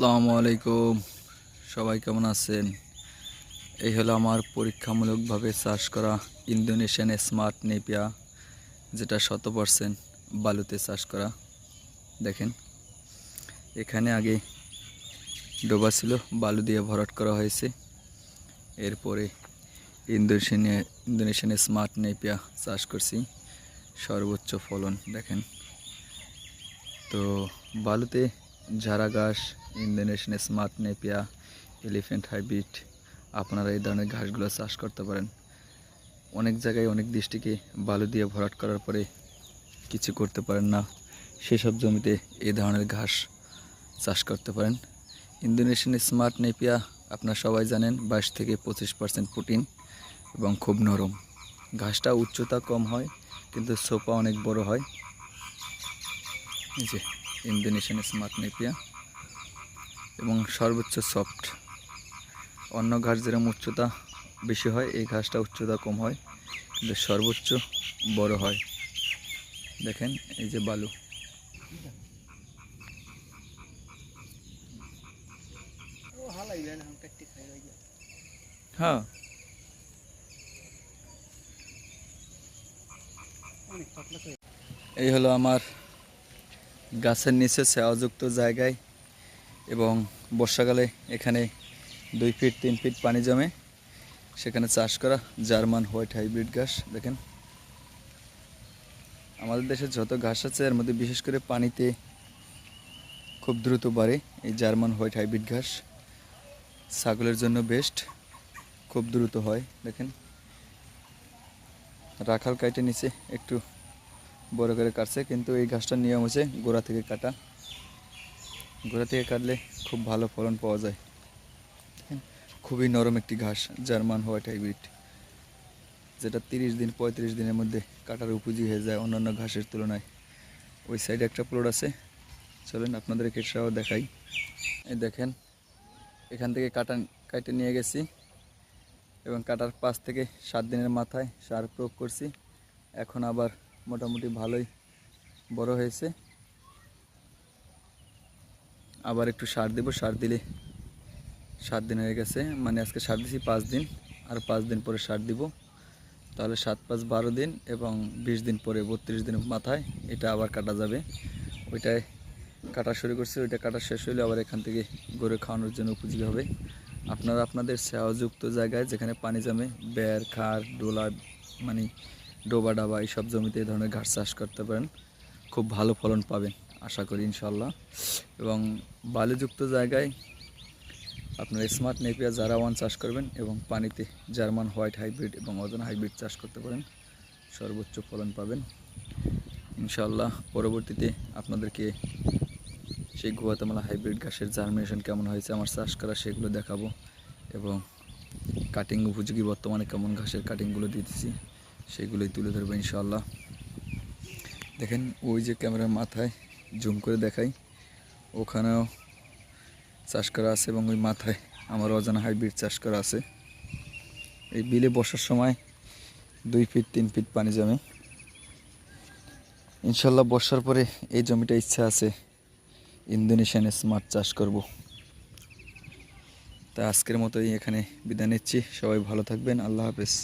আসসালামু আলাইকুম। সবাই কেমন আছেন? এই হলো আমার পরীক্ষামূলকভাবে চাষ করা ইন্দোনেশিয়ান স্মার্ট নেপিয়া, যেটা শত পার্সেন্ট বালুতে চাষ করা। দেখেন, এখানে আগে ডোবা ছিল, বালু দিয়ে ভরাট করা হয়েছে। এরপরে ইন্দোনেশিয়া ইন্দোনেশিয়ান স্মার্ট নেপিয়া চাষ করছি, সর্বোচ্চ ফলন, দেখেন। তো বালুতে ঝাড়া ঘাস Indonesian smart napier elephant hybrid, আপনারা এই ধরনের ঘাসগুলো চাষ করতে পারেন। অনেক জায়গায় অনেক দৃষ্টিকে বালু দিয়ে ভরাট করার পরে কিছু করতে পারেন না। সেসব জমিতে এই ধরনের ঘাস চাষ করতে পারেন। ইন্দোনেশিয়ান স্মার্ট নেপিয়া, আপনারা সবাই জানেন, বাইশ থেকে পঁচিশ পার্সেন্ট প্রোটিন এবং খুব নরম। ঘাসটা উচ্চতা কম হয়, কিন্তু সোপা অনেক বড় হয়। এই যে, ইন্দোনেশিয়ান স্মার্ট নেপিয়া। এবং সর্বোচ্চ সফট অন্য ঘাস যেরকম উচ্চতা বেশি হয়, এই ঘাসটা উচ্চতা কম হয়, কিন্তু সর্বোচ্চ বড় হয়। দেখেন, এই যে বালু। হ্যাঁ। এই হলো আমার গাছের নিচে ছায়াযুক্ত জায়গায় এবং বর্ষাকালে এখানে দুই ফিট, তিন ফিট পানি জমে। সেখানে চাষ করা জার্মান হোয়াইট হাইব্রিড ঘাস, দেখেন। আমাদের দেশে যত ঘাস আছে, এর মধ্যে বিশেষ করে পানিতে খুব দ্রুত বাড়ে এই জার্মান হোয়াইট হাইব্রিড ঘাস। ছাগলের জন্য বেস্ট খুব দ্রুত হয়, দেখেন। রাখাল কাইটে নিচে একটু বড় করে কাটছে, কিন্তু এই ঘাসটার নিয়ম হচ্ছে গোড়া থেকে কাটা। গোড়া থেকে কাটলে খুব ভালো ফলন পাওয়া যায়। খুবই নরম একটি ঘাস, জার্মান হোয়াইট হাইব্রিড, যেটা তিরিশ দিন, পঁয়ত্রিশ দিনের মধ্যে কাটার উপযোগী হয়ে যায় অন্যান্য ঘাসের তুলনায়। ওই সাইডে একটা প্লট আছে। চলেন আপনাদের কেটসাও দেখাই। এই দেখেন, এখান থেকে কাটা, কাটে নিয়ে গেছি এবং কাটার পাঁচ থেকে সাত দিনের মাথায় সার প্রয়োগ করছি। এখন আবার মোটামুটি ভালোই বড় হয়েছে। আবার একটু সার দেব, সার দিলে সাত দিন হয়ে গেছে। মানে আজকে সার দিছি পাঁচ দিন, আর পাঁচ দিন পরে সার দিব। তাহলে সাত পাঁচ বারো দিন এবং বিশ দিন পরে বত্রিশ দিন মাথায় এটা আবার কাটা যাবে। ওইটায় কাটা শুরু করছে, ওইটা কাটা শেষ হলে আবার এখান থেকে গরু খাওয়ানোর জন্য উপযোগী হবে। আপনারা আপনাদের সেওযুক্ত জায়গায় যেখানে পানি জমে বের খার, ডোলা মানে ডোবা ডাবা এইসব জমিতে এই ধরনের ঘাস চাষ করতে পারেন। খুব ভালো ফলন পাবেন। আশা করি ইনশাল্লাহ এবং বালিযুক্ত জায়গায় আপনার স্মার্ট নেপিয়া জারা ওয়ান চাষ করবেন এবং পানিতে জার্মান হোয়াইট হাইব্রিড এবং অজন হাইব্রিড চাষ করতে পারেন। সর্বোচ্চ ফলন পাবেন। ইনশাল্লাহ পরবর্তীতে আপনাদেরকে সেই গুয়াতামালা হাইব্রিড ঘাসের জার্মিনেশন কেমন হয়েছে, আমার চাষ করা সেগুলো দেখাবো এবং কাটিং উপযোগী বর্তমানে কেমন ঘাসের কাটিংগুলো দিতেছি সেগুলোই তুলে ধরবো ইনশাল্লাহ দেখেন ওই যে ক্যামেরার মাথায় জুম করে দেখাই। ওখানেও চাষ করা আছে এবং ওই মাথায় আমার অজানা হাইব্রিড চাষ করা আছে। এই বিলে বসার সময় দুই ফিট, তিন ফিট পানি জমে। ইনশাল্লাহ বর্ষার পরে এই জমিটা ইচ্ছা আছে ইন্দোনেশিয়ান স্মার্ট চাষ করব। তা আজকের মতোই এখানে বিদায় নিচ্ছি। সবাই ভালো থাকবেন। আল্লাহ হাফেজ।